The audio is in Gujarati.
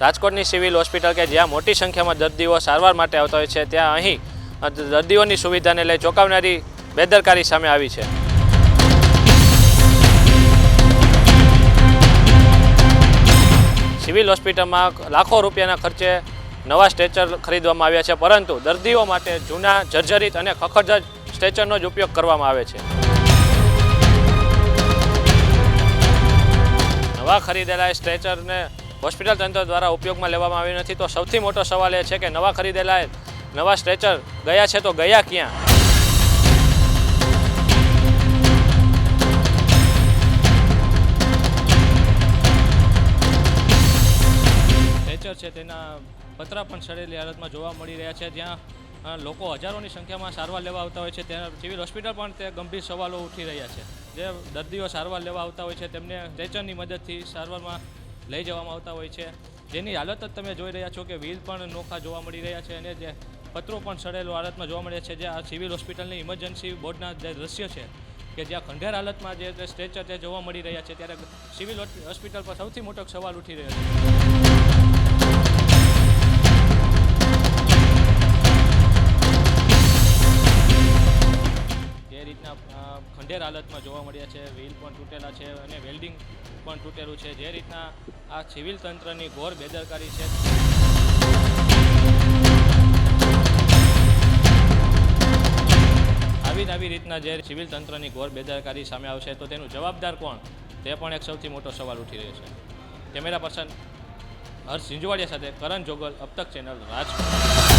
રાજકોટની સિવિલ હોસ્પિટલ કે જ્યાં મોટી સંખ્યામાં દર્દીઓ સારવાર માટે આવતા હોય છે, ત્યાં અહીં દર્દીઓની સુવિધાને લઈ ચોંકાવનારી બેદરકારી સામે આવી છે. સિવિલ હોસ્પિટલમાં લાખો રૂપિયાના ખર્ચે નવા સ્ટ્રેચર ખરીદવામાં આવ્યા છે, પરંતુ દર્દીઓ માટે જૂના, જર્જરિત અને ખખડધજ સ્ટ્રેચરનો જ ઉપયોગ કરવામાં આવે છે. નવા ખરીદેલા સ્ટ્રેચરને હોસ્પિટલ તંત્ર દ્વારા ઉપયોગમાં લેવામાં આવ્યું નથી. તો સૌથી મોટો સવાલ એ છે કે નવા ખરીદેલા નવા સ્ટ્રેચર ગયા છે તો ગયા ક્યાં? સ્ટ્રેચર છે તેના પતરા પણ સડેલી હાલતમાં જોવા મળી રહ્યા છે. જ્યાં લોકો હજારોની સંખ્યામાં સારવાર લેવા આવતા હોય છે. ત્યાં સિવિલ હોસ્પિટલ પણ તે ગંભીર સવાલો ઉઠી રહ્યા છે. જે દર્દીઓ સારવાર લેવા આવતા હોય છે, તેમને સ્ટ્રેચરની મદદથી સારવારમાં લઈ જવામાં આવતા હોય છે. જેની હાલત જ તમે જોઈ રહ્યા છો કે વ્હીલ પણ નોખા જોવા મળી રહ્યા છે અને જે પત્રો પણ સડેલો હાલતમાં જોવા મળ્યા છે જે આ સિવિલ હોસ્પિટલની ઇમરજન્સી બોર્ડના જે દ્રશ્ય છે કે જ્યાં ખંડેર હાલતમાં જે સ્ટ્રેચર જે જોવા મળી રહ્યા છે ત્યારે સિવિલ હોસ્પિટલ પર સૌથી મોટો સવાલ ઉઠી રહ્યો છે. રીતના ખંડેર હાલતમાં જોવા મળ્યા છે. વ્હીલ પણ તૂટેલા છે અને વેલ્ડિંગ પણ તૂટેલું છે. જે રીતના આ સિવિલ તંત્રની ઘોર બેદરકારી છે. આવી આવી રીતના જે સિવિલ તંત્રની ઘોર બેદરકારી સામે આવશે તો તેનું જવાબદાર કોણ? તે પણ એક સૌથી મોટો સવાલ ઉઠી રહ્યો છે. કેમેરા પર્સન હર્ષ સિંજવાડિયા સાથે કરણ જોગલ અબતક ચેનલ રાજકોટ.